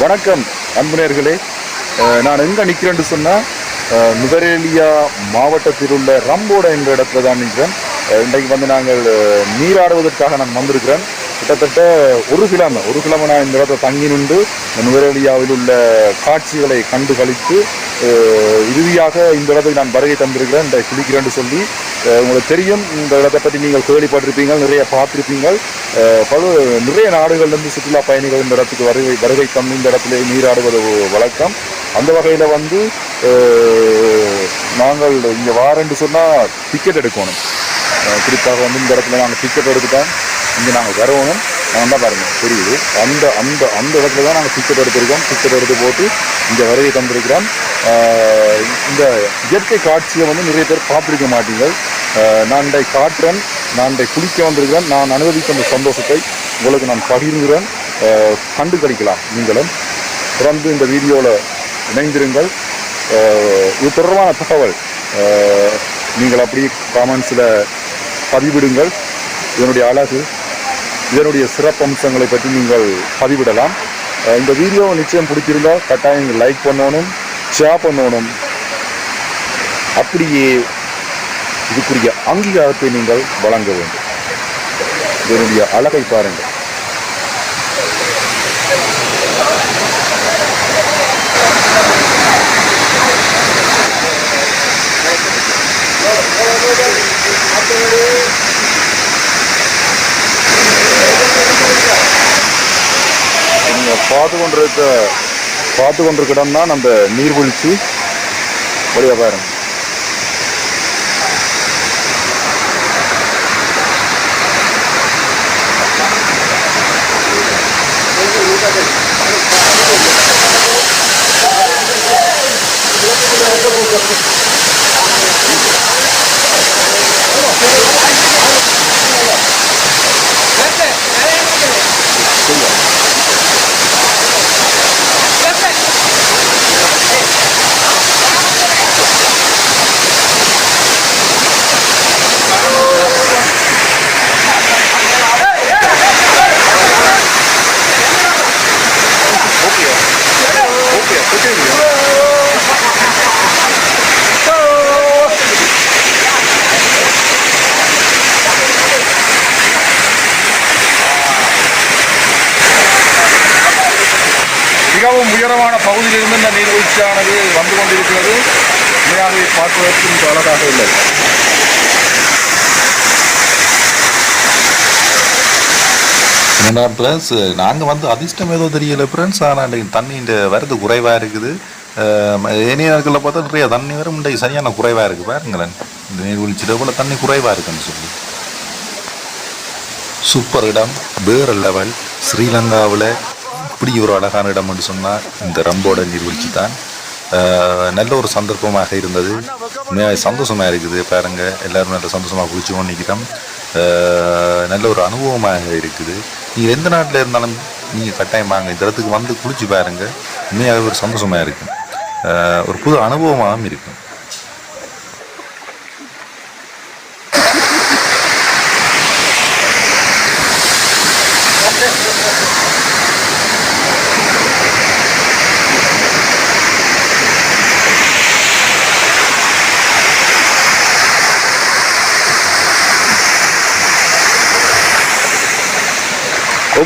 வணக்கம் அன்புநேர்களே நான் எங்க நிக்கிறேன்னு சொன்னா நுதரேலியா நுவரேலியா மாவட்டத்தில் உள்ள ரம்போட என்ற இடத்துல தான் நிற்கிறேன் இன்றைக்கு வந்து நாங்கள் நீராடுவதற்காக நான் வந்திருக்கிறேன். கிட்டத்தட்ட ஒரு கிழமை ஒரு கிழமை நான் இந்த இடத்துல தங்கி நின்று நுவரேலியாவில் உள்ள காட்சிகளை கண்டு கழித்து இறுதியாக இந்த இடத்துக்கு நான் வருகை தந்திருக்கிறேன் இந்த குளிக்கிறேன்னு சொல்லி உங்களுக்கு தெரியும் இந்த இடத்தை பற்றி நீங்கள் கேள்விப்பட்டிருப்பீங்க நிறைய பார்த்துருப்பீங்கள். பல நிறைய நாடுகள்லேருந்து சுற்றுலா பயணிகள் இந்த இடத்துக்கு வருகை வருகை தந்து இந்த இடத்துல நீராடுவது வழக்கம். அந்த வகையில் வந்து நாங்கள் இங்கே வாரேன்னு சொன்னால் டிக்கெட் எடுக்கணும். குறிப்பாக வந்து இந்த இடத்துல நாங்கள் டிக்கெட் எடுத்துட்டோம். இங்கே நாங்கள் வருவோம். நான் தான் பாருங்கள் புரியுது அந்த அந்த அந்த இடத்துல தான் நாங்கள் டிக்கெட் எடுத்திருக்கோம். டிக்கெட் எடுத்து போட்டு இங்கே வருகை தந்திருக்கிறோம். இந்த இயற்கை காட்சியை வந்து நிறைய பேர் பார்த்துருக்க மாட்டீங்கள் நான் இதை காட்டுறேன். நான் இன்றை குளிக்க வந்திருக்கிறேன். நான் அனுபவித்த அந்த சந்தோஷத்தை உங்களுக்கு நான் பகிர்கிறேன். கண்டு கழிக்கலாம் நீங்களும். தொடர்ந்து இந்த வீடியோவில் இணைந்திருங்கள். இது தொடர்பான தகவல். நீங்கள் அப்படியே காமெண்ட்ஸில் பதிவிடுங்கள். இதனுடைய அழகு இதனுடைய சிறப்பம்சங்களை பற்றி நீங்கள் பதிவிடலாம். இந்த வீடியோ நிச்சயம் பிடிச்சிருந்தா கட்டாயம் லைக் பண்ணணும் ஷேர் பண்ணணும். அப்படியே இதுக்குரிய அங்கீகாரத்தை நீங்கள் வழங்க வேண்டும். இதனுடைய அழகை பாருங்கள். நீங்கள் பார்த்து கொண்டிருக்க பார்த்து கொண்டிருக்க இடம் தான் அந்த நீர்வீழ்ச்சி. வழியாக பாருங்கள் ஓகே ஓகே ஓகே மிகவும் உயரமான பகுதியிலிருந்து இந்த நீர்வீழ்ச்சியானது வந்து கொண்டிருக்கிறது. உண்மையாகவே பார்ப்பதற்கு மிக அழகாக உள்ளது. என்னடா ஃப்ரெண்ட்ஸ் நாங்கள் வந்து அதிர்ஷ்டம் ஏதோ தெரியல ஃப்ரெண்ட்ஸ் ஆனால் இன்றைக்கு தண்ணி இந்த வரது குறைவாக இருக்குது. ஏனைய நாட்களில் பார்த்தா நிறைய தண்ணி வரும். இன்றைக்கு சரியான குறைவாக இருக்குது பாருங்களேன். இந்த நீர்வீழ்ச்சியில் போல் தண்ணி குறைவாக இருக்குன்னு சொல்லி. சூப்பர் இடம். வேறு லெவல் ஸ்ரீலங்காவில் அப்படி ஒரு அழகான இடம்னு சொன்னால் இந்த ரம்போட நீர்வீழ்ச்சி தான். நல்ல ஒரு சந்தர்ப்பமாக இருந்தது. உண்மையாக சந்தோஷமாக இருக்குது. பாருங்கள் எல்லோரும் நல்ல சந்தோஷமாக குளிச்சு கொண்டிருக்கிறோம் நல்ல ஒரு அனுபவமாக இருக்குது. நீங்கள் எந்த நாட்டில் இருந்தாலும் நீங்கள் கட்டாயம் வாங்க. இந்த இடத்துக்கு வந்து குளிச்சு பாருங்கள் உண்மையாகவே ஒரு சந்தோஷமாக இருக்கும். ஒரு புது அனுபவமாகவும் இருக்கும்.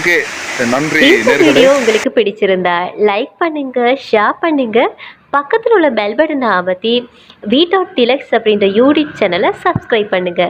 ஓகே நன்றி இந்த வீடியோ உங்களுக்கு பிடிச்சிருந்தா லைக் பண்ணுங்க ஷேர் பண்ணுங்க. பக்கத்தில் உள்ள பெல் பட்டனை அமர்த்தி வீட் அவுட் டிலக்ஸ் அப்படின்ற யூடியூப் சேனலை சப்ஸ்கிரைப் பண்ணுங்க.